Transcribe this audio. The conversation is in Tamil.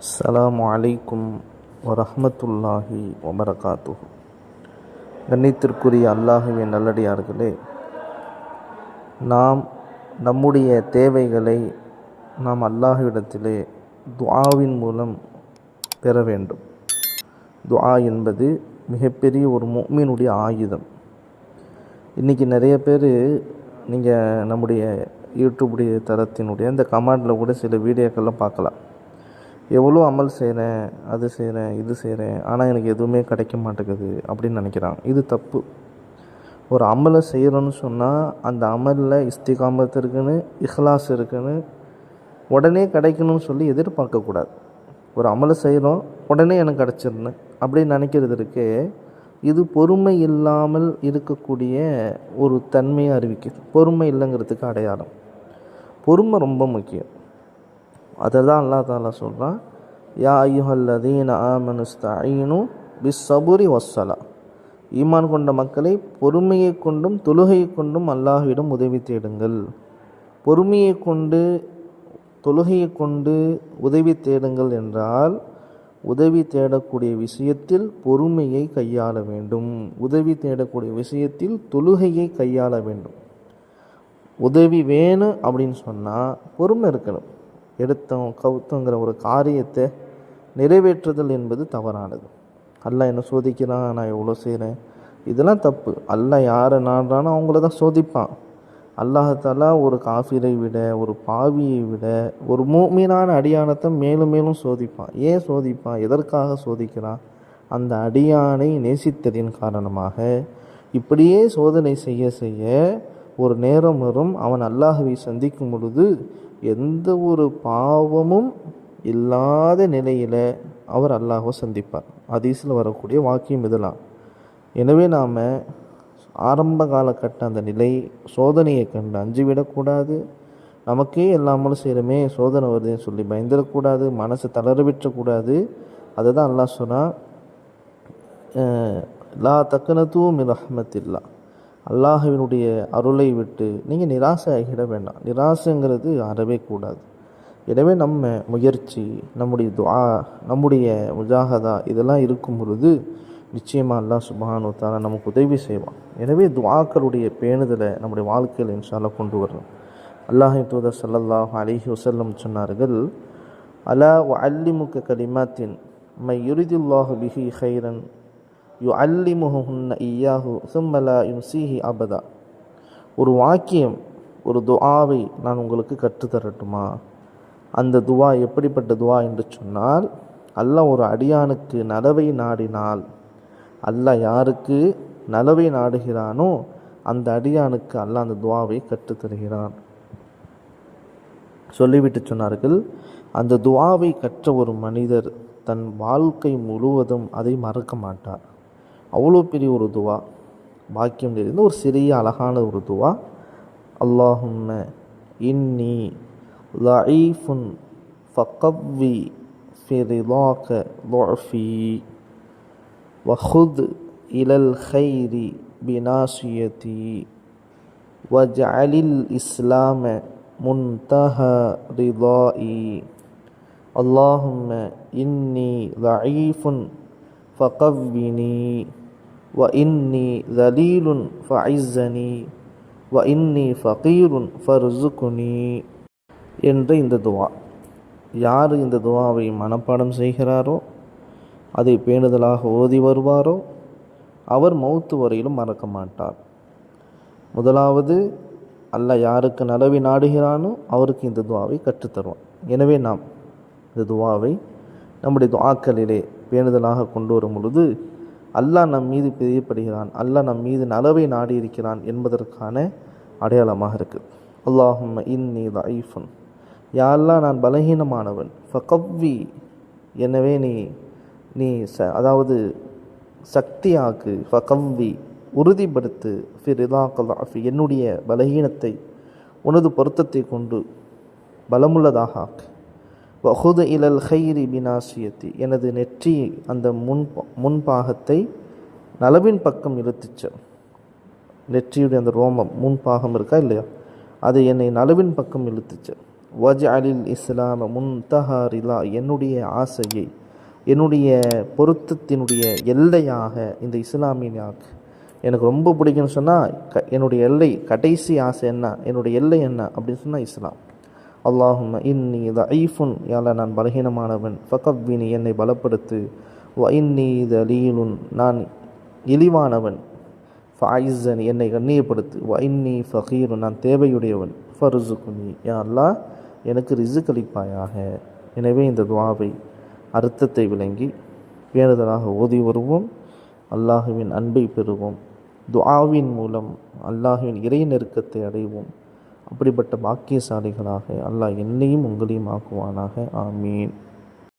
அஸ்லாம் வலைக்கும் வரஹ்மத்துல்லாஹி வபரகாத்து கண்ணியத்திற்குரிய அல்லாஹுவின் நல்லடியார்களே நாம் நம்முடைய தேவைகளை நாம் அல்லாஹுவிடத்திலே துஆவின் மூலம் பெற வேண்டும். துஆ என்பது மிகப்பெரிய ஒரு முஃமினுடைய ஆயுதம். இன்றைக்கி நிறைய பேர் நீங்கள் நம்முடைய யூடியூபுடைய தரத்தினுடைய இந்த கமாண்டில் கூட சில வீடியோக்கள்லாம் பார்க்கலாம். எவ்வளோ அமல் செய்கிறேன் அது செய்கிறேன் இது செய்கிறேன் ஆனால் எனக்கு எதுவுமே கிடைக்க மாட்டேங்குது அப்படின்னு நினைக்கிறான். இது தப்பு. ஒரு அமலை செய்கிறோன்னு சொன்னால் அந்த அமலில் இஸ்திகாமத்து இருக்குன்னு இஹ்லாஸ் இருக்குன்னு உடனே கிடைக்கணும்னு சொல்லி எதிர்பார்க்கக்கூடாது. ஒரு அமலை செய்கிறோம் உடனே எனக்கு கிடச்சிருன்னு அப்படின்னு நினைக்கிறதுக்கு இது பொறுமை இல்லாமல் இருக்கக்கூடிய ஒரு தன்மையை அறிவிக்குது. பொறுமை இல்லைங்கிறதுக்கு அடையாளம். பொறுமை ரொம்ப முக்கியம். அதை தான் அல்லா தாலா சொல்கிறான் யா ஐயுஹல்லதீன ஆமனுஸ்தீனு பிஸ் சபுரி வஸ்ஸலா. ஈமான் கொண்ட மக்களை பொறுமையை கொண்டும் தொழுகையை கொண்டும் அல்லாஹ்விடம் உதவி தேடுங்கள். பொறுமையை கொண்டு தொழுகையை கொண்டு உதவி தேடுங்கள் என்றால் உதவி தேடக்கூடிய விஷயத்தில் பொறுமையை கையாள வேண்டும். உதவி தேடக்கூடிய விஷயத்தில் தொழுகையை கையாள வேண்டும். உதவி வேணும் அப்படின்னு சொன்னால் பொறுமை இருக்கணும். எடுத்தோம் கவுத்தோங்கிற ஒரு காரியத்தை நிறைவேற்றுதல் என்பது தவறானது. அல்ல என்ன சோதிக்கிறான் நான் எவ்வளோ செய்கிறேன்? இதெல்லாம் தப்பு. அல்ல யாரை நாடுறானோ அவங்கள தான் சோதிப்பான். அல்லாஹாலா ஒரு காஃபிரை விட ஒரு பாவியை விட ஒரு மூமீனான அடியானத்தை மேலும் மேலும் சோதிப்பான். ஏன் சோதிப்பான்? எதற்காக சோதிக்கிறான்? அந்த அடியானை நேசித்ததின் காரணமாக இப்படியே சோதனை செய்ய செய்ய ஒரு நேரம் வரும் அவன் அல்லாஹுவை சந்திக்கும் பொழுது எந்த ஒரு பாவமும் இல்லாத நிலையில் அவர் அல்லாஹோ சந்திப்பார். அதீஸில் வரக்கூடிய வாக்கியம் இதெல்லாம். எனவே நாம் ஆரம்ப காலகட்ட அந்த நிலை சோதனையை கண்டு அஞ்சு விடக்கூடாது. நமக்கே எல்லாமலும் செய்கிறோமே சோதனை வருதுன்னு சொல்லி பயந்துடக்கூடாது மனசை தளர விட்டுறக்கூடாது. அதை தான் அல்லாஹ் சொன்னால் லா தக்கனத்துவும் ரஹ்மத்தில்லா அல்லாஹுவினுடைய அருளை விட்டு நீங்கள் நிராசை ஆகிட வேண்டாம். நிராசைங்கிறது அறவே கூடாது. எனவே நம்ம முயற்சி நம்முடைய துவா நம்முடைய முஜாகதா இதெல்லாம் இருக்கும் பொழுது நிச்சயமாக அல்லாஹ் சுபானு தாலா நமக்கு உதவி செய்வான். எனவே துவாக்களுடைய பேணுதலை நம்முடைய வாழ்க்கையில் இன்ஷால்லா கொண்டு வரணும். அல்லாஹி தூதர் சல்லல்லாஹ் அலிஹி வசல்லம் சொன்னார்கள் அலா அல்லிமுக்க கலிமாத்தின் மை யுரிதுல்லாஹு பிஹி ஹைரன் யுஅல்லிமுஹுன்ன இயாஹு ஈயாஹு சும்மலா யுன்சீஹி அபதா. ஒரு வாக்கியம் ஒரு துவாவை நான் உங்களுக்கு கற்றுத்தரட்டுமா? அந்த துவா எப்படிப்பட்ட துவா என்று சொன்னால் அல்லாஹ் ஒரு அடியானுக்கு நலவை நாடினால் அல்லாஹ் யாருக்கு நலவை நாடுகிறானோ அந்த அடியானுக்கு அல்லாஹ் அந்த துவாவை கற்றுத்தருகிறான். சொல்லிவிட்டு சொன்னார்கள் அந்த துவாவை கற்ற ஒரு மனிதர் தன் வாழ்க்கை முழுவதும் அதை மறக்க மாட்டார். அவ்வளோ பெரிய ஒரு துவா பாக்கியம் நிறைந்த ஒரு சிறிய அழகான ஒரு துவா அல்லாஹும்ம இன்னி லஈஃபுன் ஃபகவ்வி في رضاك ضعفي وخذ إلى الخير بناصيتي واجعل الإسلام منتهى رضائي اللهم إني ضعيف فقوّني وإني ذليل فعزني وإني فقير فارزقني என்ற இந்த துவா யார் இந்த துவாவை மனப்பாடம் செய்கிறாரோ அதை பேணுதலாக ஓதி வருவாரோ அவர் மௌத்து வரையிலும் மறக்க மாட்டார் முதலாவது அல்ல யாருக்கு நலவி நாடுகிறானோ அவருக்கு இந்த துவாவை கற்றுத்தருவான் எனவே நாம் இந்த துவாவை நம்முடைய துவாக்களிலே பேணுதலாக கொண்டு வரும் பொழுது அல்லாஹ் நம் மீது பிரியப்படுகிறான் அல்லாஹ் நம் மீது நலவை நாடி இருக்கிறான் என்பதற்கான அடையாளமாக இருக்குது அல்லாஹும் இன்னி யா யாரெல்லாம் நான் பலகீனமானவன். ஃபகவ்வி எனவே நீ நீ ச அதாவது சக்தியாக்கு ஃபகவ்வி உறுதிப்படுத்து ஃபிரிதாக்கலாஃபி என்னுடைய பலகீனத்தை உனது பொருத்தத்தை கொண்டு பலமுள்ளதாக ஆக்கு. வஹுத இலல் ஹைரி பினாசியத்தி. எனது நெற்றி அந்த முன் முன்பாகத்தை நலவின் பக்கம் இழுத்துச்ச. நெற்றியுடைய அந்த ரோமம் முன்பாகம் இருக்கா இல்லையா? அது என்னை நலவின் பக்கம் இழுத்துச்சு. வஜ்அலில் இஸ்லாம முன்தஹாரிலா என்னுடைய ஆசையை என்னுடைய பொருத்தத்தினுடைய எல்லையாக இந்த இஸ்லாமியாக எனக்கு ரொம்ப பிடிக்கும்னு சொன்னால் க என்னுடைய எல்லை கடைசி ஆசை என்ன? என்னுடைய எல்லை என்ன? அப்படின்னு சொன்னால் இஸ்லாம். அல்லாஹும் இன்னி தஈஃபுன் யால நான் பலகீனமானவன். ஃபகவ்வினி என்னை பலப்படுத்து. வ இன்னி தலீலுன் நான் இழிவானவன். ஃபாயிசன் என்னை கண்ணியப்படுத்து. வ இன்னி ஃபகீரு நான் தேவையுடையவன். ஃபருசுகுனி யா அல்லாஹ் எனக்கு ரிசுக் அளிப்பாயாக. எனவே இந்த துவாவை அர்த்தத்தை விளங்கி பேணுதலாக ஓதி வருவோம். அல்லாஹுவின் அன்பை பெறுவோம். துஆவின் மூலம் அல்லாஹுவின் இறை நெருக்கத்தை அடைவோம். அப்படிப்பட்ட பாக்கியசாலிகளாக அல்லாஹ் என்னையும் உங்களையும் ஆக்குவானாக. ஆமீன்.